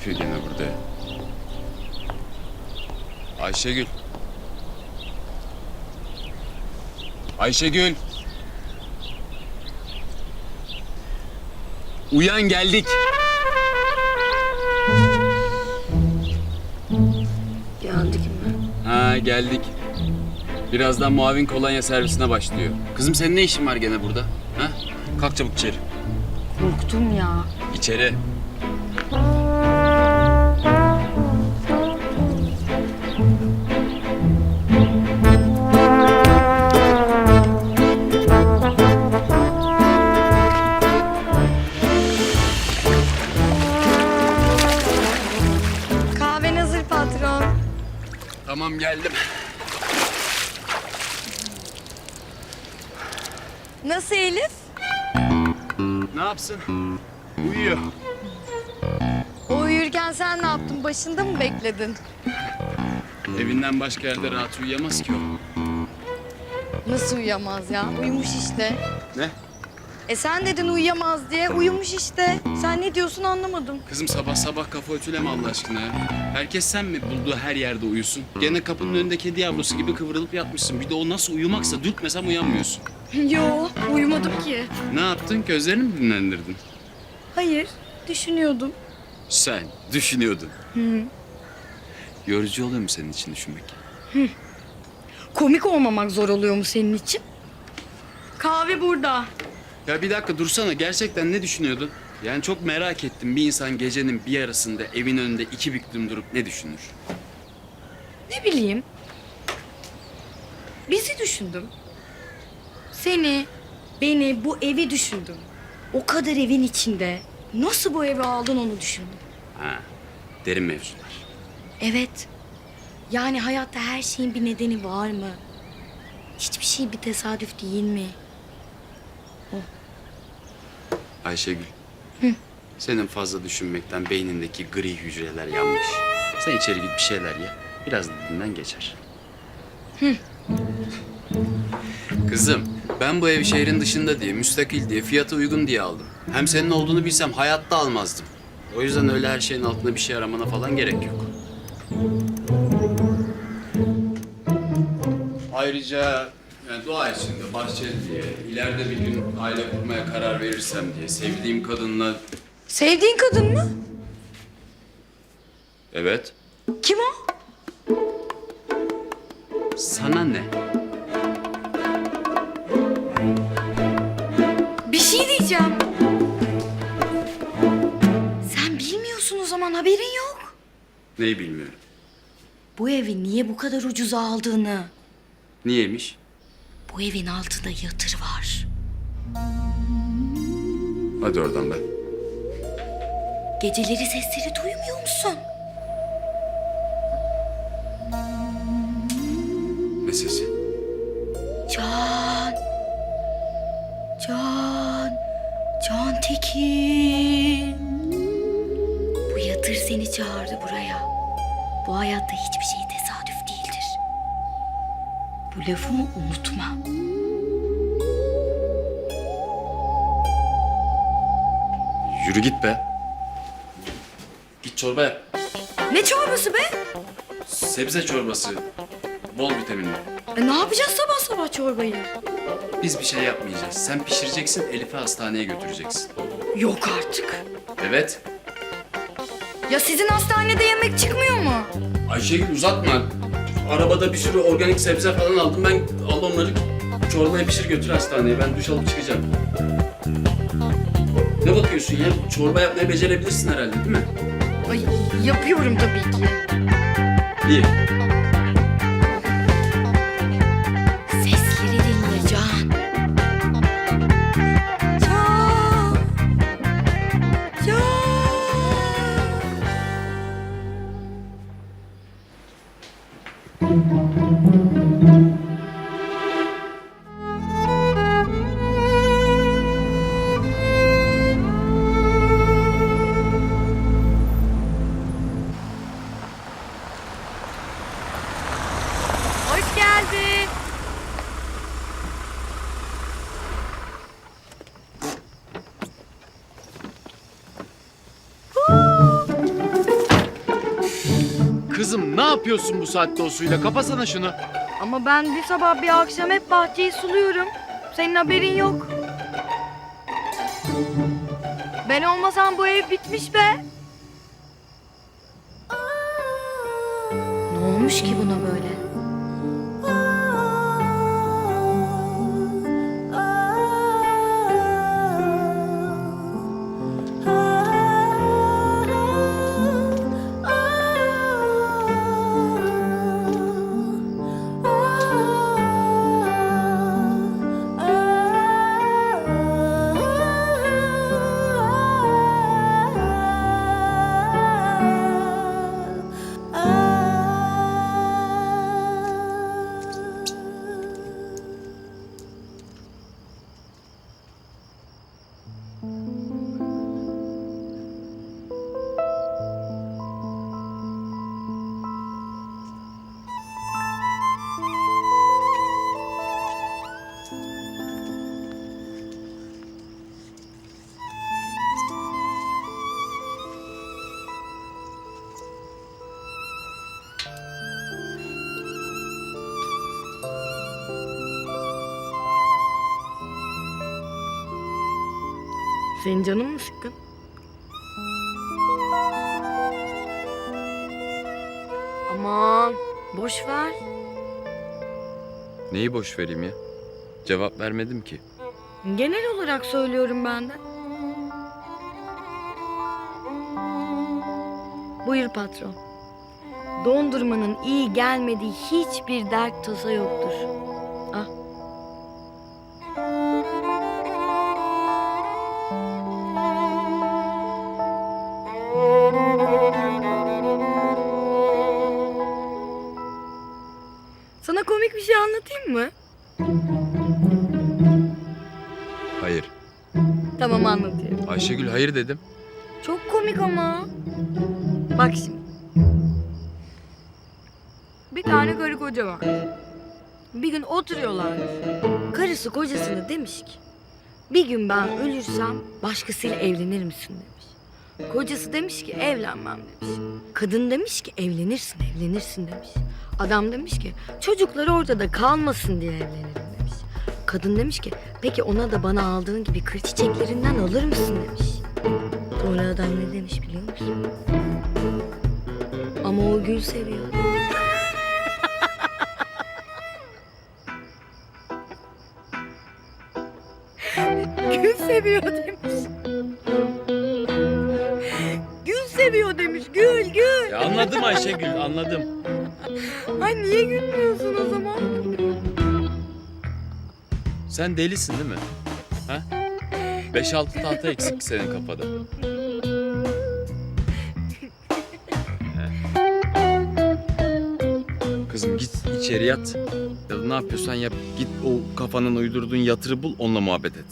yapıyor gene burada? Ayşegül. Ayşegül. Uyan geldik. Geldik mi? Ha geldik. Birazdan muavin kolonya servisine başlıyor. Kızım senin ne işin var gene burada? Ha? Kalk çabuk içeri. Korktum ya. İçeri. Yapsın? Uyuyor. O uyurken sen ne yaptın? Başında mı bekledin? Evinden başka yerde rahat uyuyamaz ki o. Nasıl uyuyamaz ya? Uyumuş işte. Ne? E sen dedin uyuyamaz diye. Uyumuş işte. Sen ne diyorsun anlamadım. Kızım sabah sabah kafa ütüleme Allah aşkına ya. Herkes sen mi bulduğu her yerde uyusun? Gene kapının önünde kedi yavrusu gibi kıvrılıp yatmışsın. Bir de o nasıl uyumaksa dürtmesem uyanmıyorsun. Yo, uyumadım ki. Ne yaptın? Gözlerini mi dinlendirdin? Hayır, düşünüyordum. Sen düşünüyordun. Yorucu oluyor mu senin için düşünmek? Komik olmamak zor oluyor mu senin için? Kahve burada. Ya bir dakika dursana. Gerçekten ne düşünüyordun? Yani çok merak ettim. Bir insan gecenin bir yarısında evin önünde iki büklüm durup ne düşünür? Ne bileyim. Bizi düşündüm. Seni, beni, bu evi düşündüm. O kadar evin içinde nasıl bu evi aldın onu düşündüm. Ha, derin mevzular. Evet. Yani hayatta her şeyin bir nedeni var mı? Hiçbir şey bir tesadüf değil mi? Ayşegül. Senin fazla düşünmekten beynindeki gri hücreler yanmış. Sen içeri git bir şeyler ye. Biraz dinlen geçer. Kızım, ben bu evi şehrin dışında diye, müstakil diye, fiyatı uygun diye aldım. Hem senin olduğunu bilsem hayatta almazdım. O yüzden öyle her şeyin altında bir şey aramana falan gerek yok. Ayrıca yani doğa içinde bahçeli diye, ileride bir gün aile kurmaya karar verirsem diye, sevdiğim kadınla... Sevdiğin kadın mı? Evet. Kim o? Sana ne? Bir şey diyeceğim. Sen bilmiyorsun o zaman haberin yok. Neyi bilmiyorum. Bu evi niye bu kadar ucuza aldığını. Niyeymiş? Bu evin altında yatır var. Hadi oradan be. Geceleri sesleri duymuyor musun? Ne sesi? Can. Can. Can Tekin. Bu yatır seni çağırdı buraya. Bu hayatta hiçbir şey. Bu lafımı unutma. Yürü git be. Git çorba yap. Ne çorbası be? Sebze çorbası. Bol vitaminli. E, ne yapacağız sabah sabah çorbayı? Biz bir şey yapmayacağız. Sen pişireceksin, Elif'i hastaneye götüreceksin. Yok artık. Evet. Ya sizin hastanede yemek çıkmıyor mu? Ayşegül uzatma. Arabada bir sürü organik sebze falan aldım. Ben al onları çorbaya pişir götür hastaneye. Ben duş alıp çıkacağım. Ne bakıyorsun ya? Çorba yapmayı becerebilirsin herhalde değil mi? Ay yapıyorum tabii ki. İyi. Yapıyorsun bu saatte o suyla? Kapasana şunu. Ama ben bir sabah bir akşam hep bahçeyi suluyorum. Senin haberin yok. Ben olmasam bu ev bitmiş be. Ne olmuş ki buna böyle? Senin canın mı sıkkın? Aman boş ver. Neyi boş vereyim ya? Cevap vermedim ki. Genel olarak söylüyorum ben de. Buyur patron. Dondurmanın iyi gelmediği hiçbir dert tasa yoktur. Ayşegül hayır dedim. Çok komik ama. Bak şimdi. Bir tane karı koca var. Bir gün oturuyorlar. Karısı kocasına demiş ki... Bir gün ben ölürsem başkasıyla evlenir misin demiş. Kocası demiş ki evlenmem demiş. Kadın demiş ki evlenirsin evlenirsin demiş. Adam demiş ki çocuklar ortada kalmasın diye evlenirim. Kadın demiş ki peki ona da bana aldığın gibi kır çiçeklerinden alır mısın demiş. Sonra adam ne demiş biliyor musun? Ama o gül seviyor. gül seviyor demiş. Gül seviyor demiş. Gül gül. Ya anladım Ayşegül anladım. Ay niye gülmüyorsun o zaman? Sen delisin değil mi? Ha? 5-6 tahta eksik senin kafada. Kızım git içeri yat. Ya da ne yapıyorsan yap. Git o kafanın uydurduğun yatırı bul onunla muhabbet et.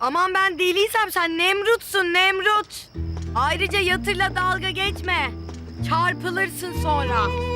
Aman ben deliysem sen Nemrut'sun Nemrut. Ayrıca yatırla dalga geçme. Çarpılırsın sonra.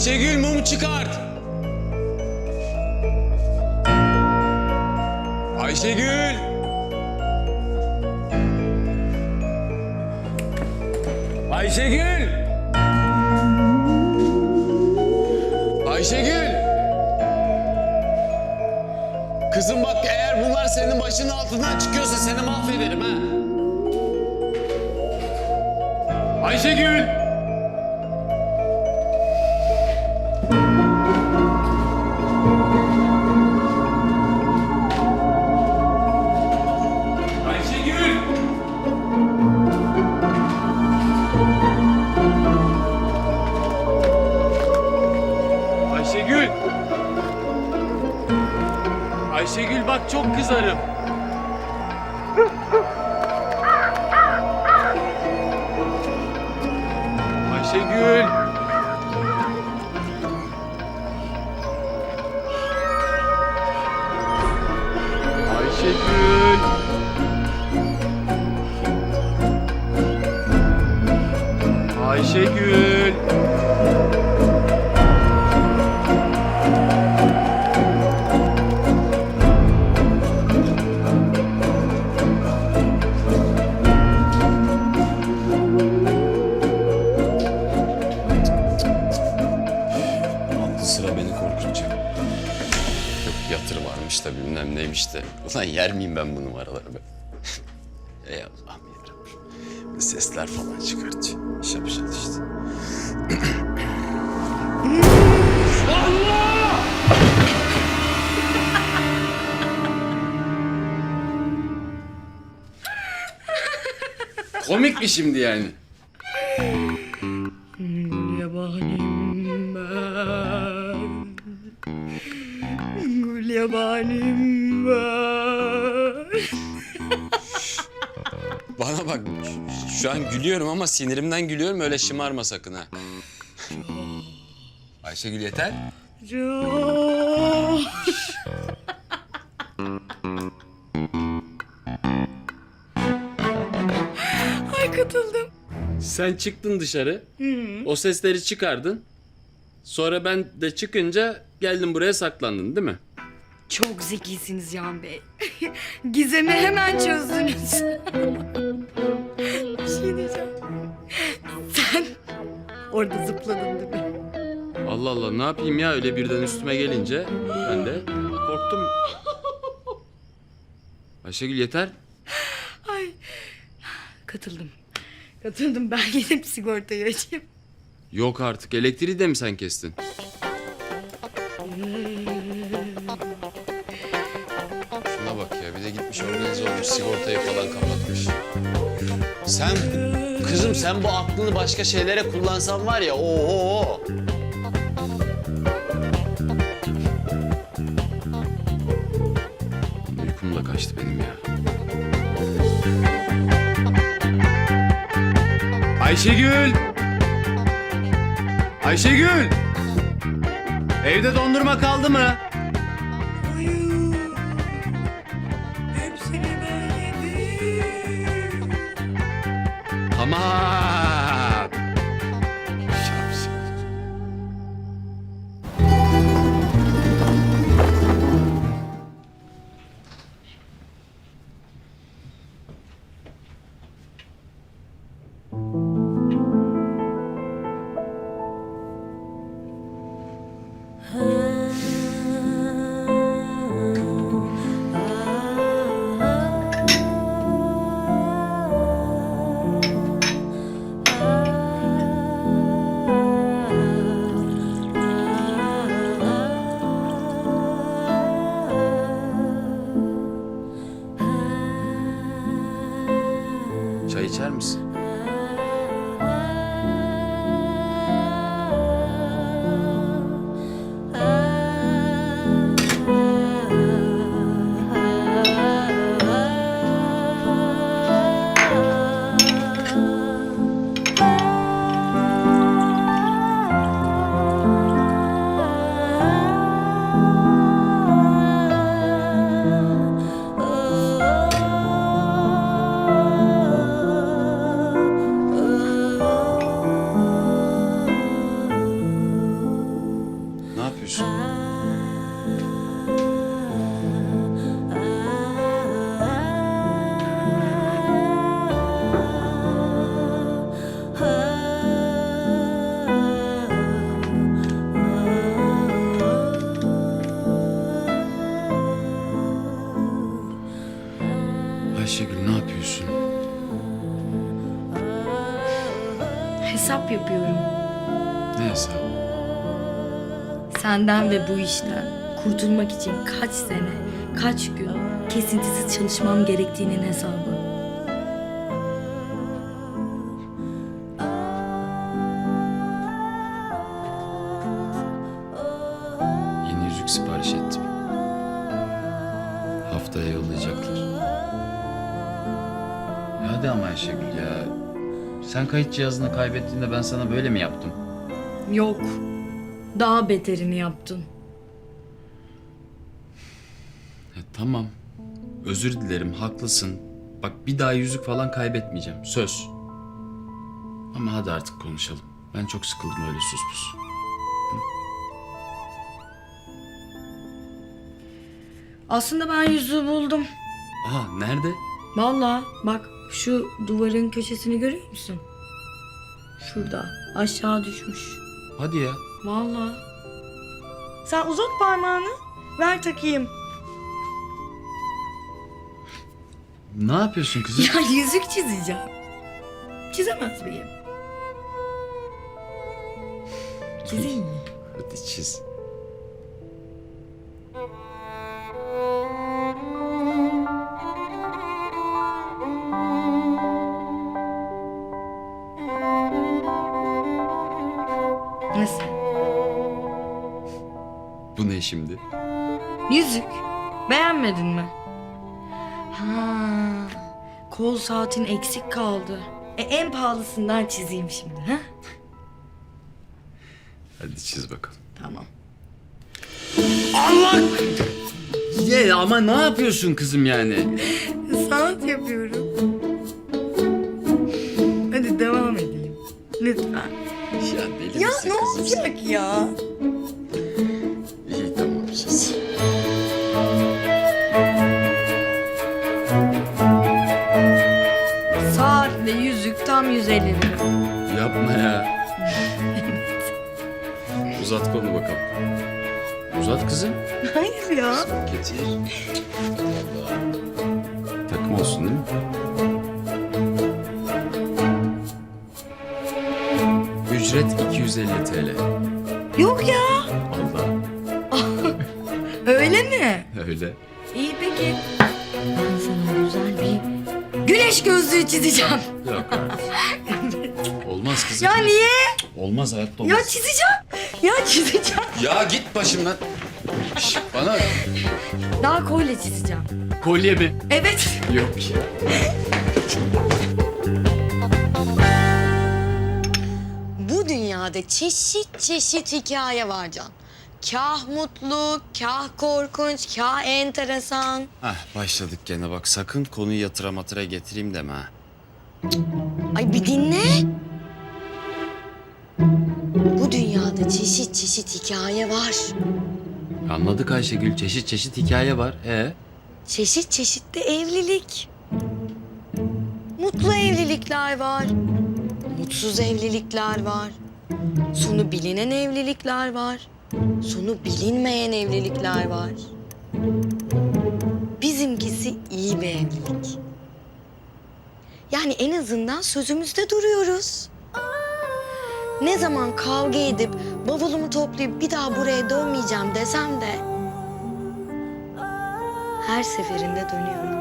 Ayşegül mum çıkart! Ayşegül! Ayşegül! Ayşegül! Kızım bak eğer bunlar senin başının altından çıkıyorsa seni mahvederim ha. Ayşegül! Ayşegül bak çok kızarım. Da bilmem neymiş de. Ulan yer miyim ben bu numaraları be? Ey Allah'ım yarabbim. Sesler falan çıkartıyor. İş yapacağız işte. Komik mi şimdi yani? Şu an gülüyorum ama sinirimden gülüyorum öyle şımarma sakın ha. Ayşegül yeter. Ay katıldım. Sen çıktın dışarı. O sesleri çıkardın. Sonra ben de çıkınca geldin buraya saklandın değil mi? Çok zekisiniz Can Bey. Gizemi hemen çözdünüz. Orada zıpladın değil mi? Allah Allah ne yapayım ya öyle birden üstüme gelince ben de korktum. Ayşegül yeter. Ay. Katıldım. Katıldım. Ben gidip sigortayı açayım. Yok artık elektriği de mi sen kestin? Şuna bak ya bir de gitmiş organize olmuş sigortayı falan kapatmış. Sen kızım sen bu aklını başka şeylere kullansan var ya oho. Uykum da kaçtı benim ya. Ayşegül! Ayşegül! Evde dondurma kaldı mı? Hesap yapıyorum. Ne hesabı? Senden ve bu işten kurtulmak için kaç sene, kaç gün kesintisiz çalışmam gerektiğinin hesabı. Sen kayıt cihazını kaybettiğinde ben sana böyle mi yaptım? Yok. Daha beterini yaptın. Ya tamam. Özür dilerim, haklısın. Bak bir daha yüzük falan kaybetmeyeceğim. Söz. Ama hadi artık konuşalım. Ben çok sıkıldım öyle sus pus. Aslında ben yüzüğü buldum. Aha nerede? Vallahi bak şu duvarın köşesini görüyor musun? Şurada aşağı düşmüş. Hadi ya. Vallahi. Sen uzat parmağını. Ver takayım. Ne yapıyorsun kızım? Ya yüzük çizeceğim. Çizemez miyim? Çizeyim mi? Hadi çiz. Ne şimdi? Yüzük. Beğenmedin mi? Ha, kol saatin eksik kaldı. E, en pahalısından çizeyim şimdi. Ha? Hadi çiz bakalım. Tamam. Allah! Ye ama ne yapıyorsun kızım yani? Sanat yapıyorum. Hadi devam edeyim. Lütfen. Ya deli Ya misin ne kızım sen? olacak ya? Ya. Uzat kolu bakalım. Uzat kızım. Hayır ya. Getir. Takım olsun değil mi? Ücret 250 TL. Yok ya. Allah Öyle mi? öyle. İyi peki. Ben sana güzel bir güneş gözlüğü çizeceğim. Yok artık. Olmaz kızım. Ya niye? Olmaz hayatta olmaz. Ya çizeceğim. Ya çizeceğim. Ya git başımdan. Şş, bana Daha kolye çizeceğim. kolye mi? Evet. Yok ya. Bu dünyada çeşit çeşit hikaye var Can. Kah mutlu, kah korkunç, kah enteresan. Hah başladık gene bak sakın konuyu yatıra matıra getireyim deme ha. Ay bir dinle. Bu dünyada çeşit çeşit hikaye var. Anladık Ayşegül çeşit çeşit hikaye var. E Çeşit çeşit de evlilik. Mutlu evlilikler var. Mutsuz evlilikler var. Sonu bilinen evlilikler var. Sonu bilinmeyen evlilikler var. Bizimkisi iyi bir evlilik. Yani en azından sözümüzde duruyoruz. Ne zaman kavga edip bavulumu toplayıp bir daha buraya dönmeyeceğim desem de her seferinde dönüyorum.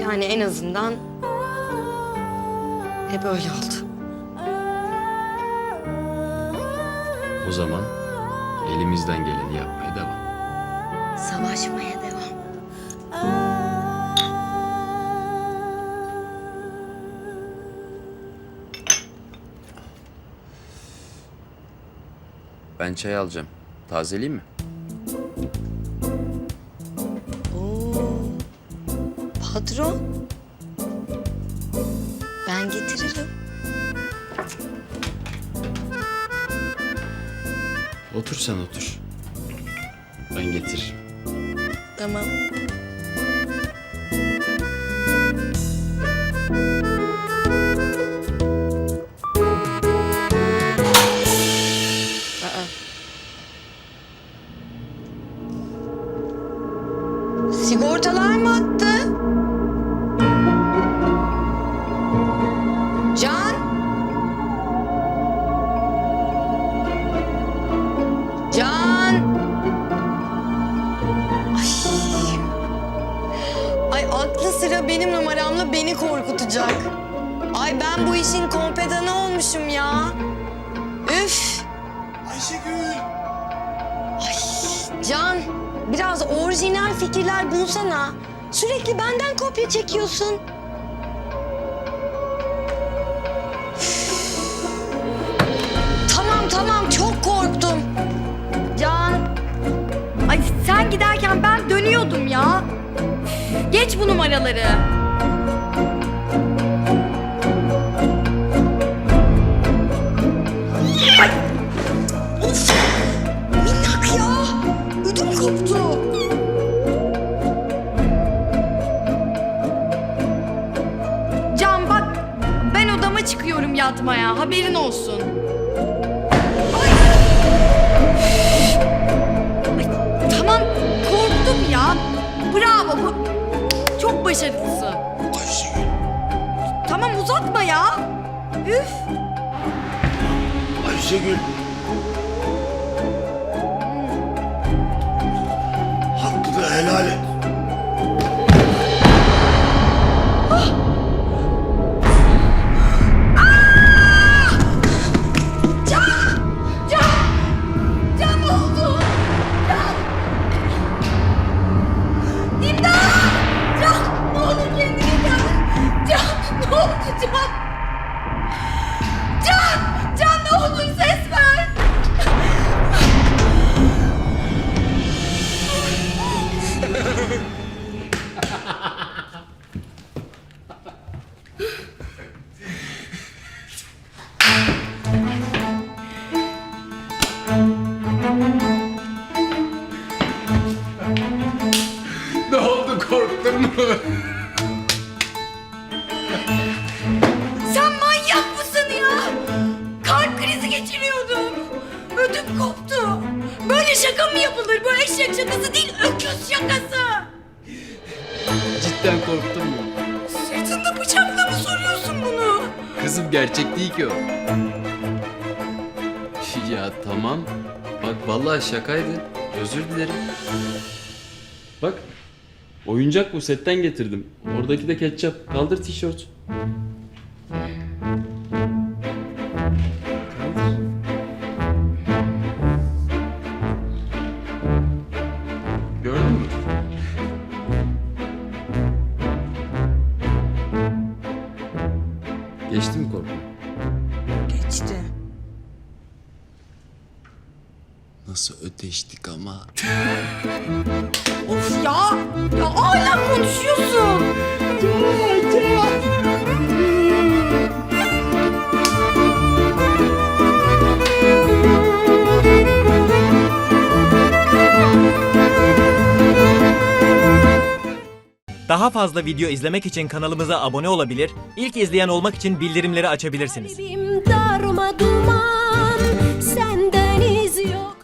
Yani en azından hep öyle oldu. o zaman elimizden geleni yapmaya devam. Savaşmaya Ben çay alacağım. Tazeleyeyim mi? Oo. Patron. Ben getiririm. Otur sen otur. Ben getiririm. Tamam. Sigortalar mı attı? Can? Can? Ay. Ay aklı sıra benim numaramla beni korkutacak. Ay ben bu işin kompedanı olmuşum ya. Üf. Ayşegül. Ay Can biraz orijinal fikirler bulsana. Sürekli benden kopya çekiyorsun. tamam tamam çok korktum. Can Ay sen giderken ben dönüyordum ya. Geç bu numaraları. Çıkıyorum yatmaya haberin olsun. Ay. Tamam korktum ya. Bravo çok başarılısın. Ayşegül! Tamam uzatma ya. Üf. Ayşegül! Gerçek değil ki o. Ya tamam. Bak vallahi şakaydı. Özür dilerim. Bak. Oyuncak bu setten getirdim. Oradaki de ketçap. Kaldır tişört. Nasıl ödeştik ama. Of ya! Ya hala konuşuyorsun. Daha fazla video izlemek için kanalımıza abone olabilir, ilk izleyen olmak için bildirimleri açabilirsiniz. Kalbim darma duman senden iz yok